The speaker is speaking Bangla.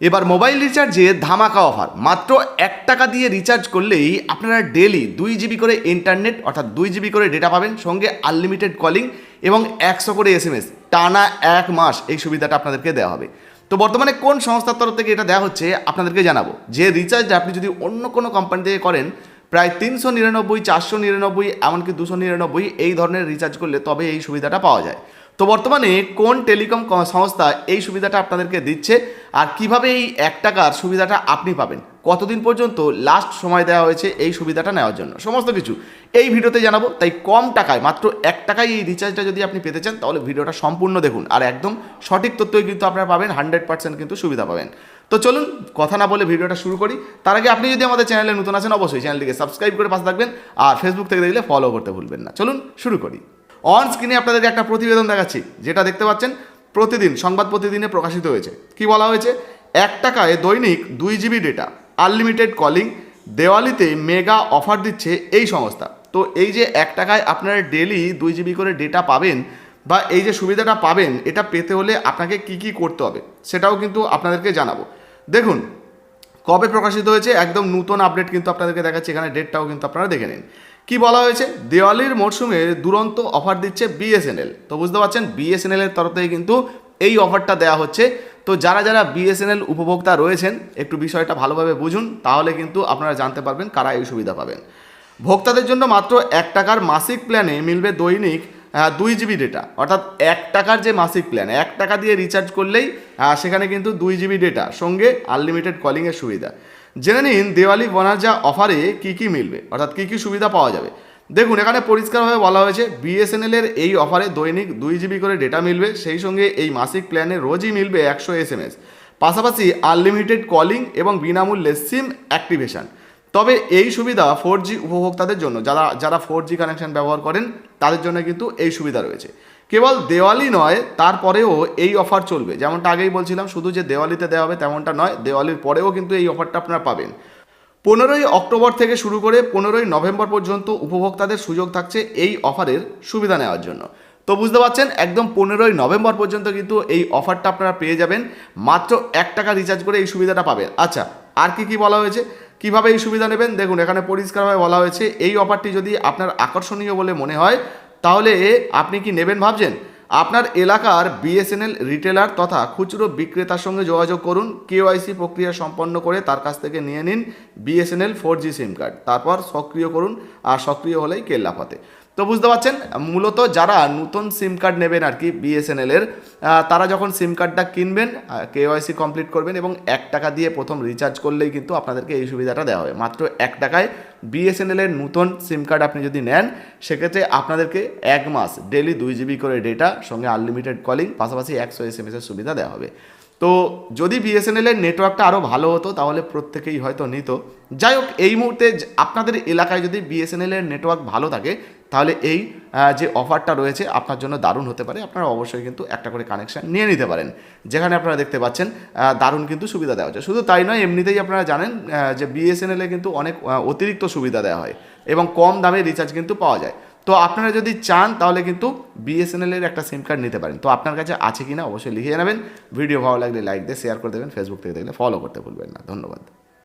এবার মোবাইল রিচার্জে ধামাকা অফার। মাত্র এক টাকা দিয়ে রিচার্জ করলেই আপনারা ডেলি দুই জিবি করে ইন্টারনেট, অর্থাৎ দুই জিবি করে ডেটা পাবেন, সঙ্গে আনলিমিটেড কলিং এবং একশো করে এস এম এস টানা এক মাস এই সুবিধাটা আপনাদেরকে দেওয়া হবে। তো বর্তমানে কোন সংস্থার তরফ থেকে এটা দেওয়া হচ্ছে, আপনাদেরকে জানাব। যে রিচার্জটা আপনি যদি অন্য কোনো কোম্পানি থেকে করেন, প্রায় তিনশো নিরানব্বই, চারশো নিরানব্বই, এমনকি দুশো নিরানব্বই, এই ধরনের রিচার্জ করলে তবে এই সুবিধাটা পাওয়া যায়। তো বর্তমানে কোন টেলিকম সংস্থা এই সুবিধাটা আপনাদেরকে দিচ্ছে আর কীভাবে এই এক টাকার সুবিধাটা আপনি পাবেন? কতদিন পর্যন্ত লাস্ট সময় দেওয়া হয়েছে এই সুবিধাটা নেওয়ার জন্য? সমস্ত কিছু এই ভিডিওতে জানাব, তাই কম টাকায় মাত্র এক টাকায় এই রিচার্জটা যদি আপনি পেতে চান, তাহলে ভিডিওটা সম্পূর্ণ দেখুন। আর একদম সঠিক তথ্যই কিন্তু আপনারা পাবেন হান্ড্রেড পার্সেন্ট কিন্তু সুবিধা পাবেন। তো চলুন, কথা না বলে ভিডিওটা শুরু করি। তার আগে আপনি যদি আমাদের চ্যানেলে নতুন আছেন, অবশ্যই চ্যানেলটিকে সাবস্ক্রাইব করে পাশে থাকবেন আর ফেসবুক থেকে দেখলে ফলো করতে ভুলবেন না। চলুন, শুরু করি। অন স্ক্রিনে আপনাদেরকে একটা প্রতিবেদন দেখাচ্ছি, যেটা দেখতে পাচ্ছেন, প্রতিদিন, সংবাদ প্রতিদিনে প্রকাশিত হয়েছে। কি বলা হয়েছে? এক টাকায় দৈনিক দুই জিবি ডেটা আনলিমিটেড কলিং দেওয়ালিতে মেগা অফার দিচ্ছে এই সংস্থা। তো এই যে এক টাকায় আপনারা ডেলি দুই জিবি করে ডেটা পাবেন বা এই যে সুবিধাটা পাবেন, এটা পেতে হলে আপনাকে কি কি করতে হবে, সেটাও কিন্তু আপনাদেরকে জানাব। দেখুন, কবে প্রকাশিত হয়েছে? একদম নতুন আপডেট কিন্তু আপনাদেরকে দেখাচ্ছি, এখানে ডেটটাও কিন্তু আপনারা দেখে নিন। কি বলা হয়েছে? দেওয়ালির মরশুমে দুরন্ত অফার দিচ্ছে বিএসএনএল তো বুঝতে পারছেন বিএসএনএল এর তরফ থেকে কিন্তু এই অফারটা দেওয়া হচ্ছে। তো যারা যারা বিএসএনএল উপভোক্তা রয়েছেন, একটু বিষয়টা ভালোভাবে বুঝুন, তাহলে কিন্তু আপনারা জানতে পারবেন কারা এই সুবিধা পাবেন। ভোক্তাদের জন্য মাত্র এক টাকার মাসিক প্ল্যানে মিলবে দৈনিক দুই জিবি ডেটা অর্থাৎ এক টাকার যে মাসিক প্ল্যান এক টাকা দিয়ে রিচার্জ করলেই আহ, সেখানে কিন্তু দুই জিবি ডেটা সঙ্গে আনলিমিটেড কলিংয়ের সুবিধা। জেনে নিন দেওয়ালি বনার্জা অফারে কী কী মিলবে? অর্থাৎ কী কী সুবিধা পাওয়া যাবে? দেখুন এখানে পরিষ্কারভাবে বলা হয়েছে বিএসএনএল এর এই অফারে দৈনিক দুই জিবি করে ডেটা মিলবে সেই সঙ্গে এই মাসিক প্ল্যানে রোজই মিলবে একশো এস এম এস পাশাপাশি আনলিমিটেড কলিং এবং বিনামূল্যে সিম অ্যাক্টিভেশন তবে এই সুবিধা ফোর জি উপভোক্তাদের জন্য যারা যারা ফোর জি কানেকশন ব্যবহার করেন তাদের জন্য কিন্তু এই সুবিধা রয়েছে। কেবল দেওয়ালি নয়, তারপরেও এই অফার চলবে। যেমনটা আগেই বলছিলাম, শুধু যে দেওয়ালিতে দেওয়া হবে তেমনটা নয়, দেওয়ালির পরেও কিন্তু এই অফারটা আপনারা পাবেন। পনেরোই অক্টোবর থেকে শুরু করে পনেরোই নভেম্বর পর্যন্ত উপভোক্তাদের সুযোগ থাকছে এই অফারের সুবিধা নেওয়ার জন্য। তো বুঝতে পারছেন, একদম পনেরোই নভেম্বর পর্যন্ত কিন্তু এই অফারটা আপনারা পেয়ে যাবেন। মাত্র এক টাকা রিচার্জ করে এই সুবিধাটা পাবেন। আচ্ছা আর কি কি বলা হয়েছে? কীভাবে এই সুবিধা নেবেন? দেখুন, এখানে পরিষ্কারভাবে বলা হয়েছে, এই অফারটি যদি আপনার আকর্ষণীয় বলে মনে হয়, তাহলে আপনি কি নেবেন ভাবছেন? আপনার এলাকার বিএসএনএল রিটেলার তথা খুচরো বিক্রেতার সঙ্গে যোগাযোগ করুন কেওয়াইসি প্রক্রিয়া সম্পন্ন করে তার কাছ থেকে নিয়ে নিন BSNL four G SIM card তারপর সক্রিয় করুন, আর সক্রিয় হলেই কেল্লাফাতে। তো বুঝতে পারছেন, মূলত যারা নতুন সিম কার্ড নেবেন আর কি বিএসএনএল এর তারা যখন সিম কার্ডটা কিনবেন কেওয়াইসি কমপ্লিট করবেন এবং এক টাকা দিয়ে প্রথম রিচার্জ করলেই কিন্তু আপনাদেরকে এই সুবিধাটা দেওয়া হবে। মাত্র এক টাকায় বিএসএনএল এর নতুন সিম কার্ড আপনি যদি নেন, সেক্ষেত্রে আপনাদেরকে এক মাস ডেলি দুই জিবি করে ডেটা সঙ্গে আনলিমিটেড কলিং পাশাপাশি একশো এস এম এর সুবিধা দেওয়া হবে। তো যদি বিএসএনএল এর নেটওয়ার্কটা আরও ভালো হতো, তাহলে প্রত্যেকেই হয়তো নিত। যাই হোক এই মুহূর্তে আপনাদের এলাকায় যদি বিএসএনএল এর নেটওয়ার্ক ভালো থাকে, তাহলে এই যে অফারটা রয়েছে, আপনার জন্য দারুণ হতে পারে। আপনারা অবশ্যই কিন্তু একটা করে কানেকশান নিয়ে নিতে পারেন। যেখানে আপনারা দেখতে পাচ্ছেন দারুণ কিন্তু সুবিধা দেওয়া হচ্ছে। শুধু তাই নয়, এমনিতেই আপনারা জানেন যে বিএসএনএলে কিন্তু অনেক অতিরিক্ত সুবিধা দেওয়া হয় এবং কম দামে রিচার্জ কিন্তু পাওয়া যায়। তো আপনারা যদি চান, তাহলে কিন্তু বিএসএনএলের একটা সিম কার্ড নিতে পারেন। তো আপনার কাছে আছে কি না অবশ্যই লিখে জানাবেন। ভিডিও ভালো লাগলে লাইক দিয়ে শেয়ার করে দেবেন। ফেসবুক থেকে দেখলে ফলো করতে ভুলবেন না। ধন্যবাদ।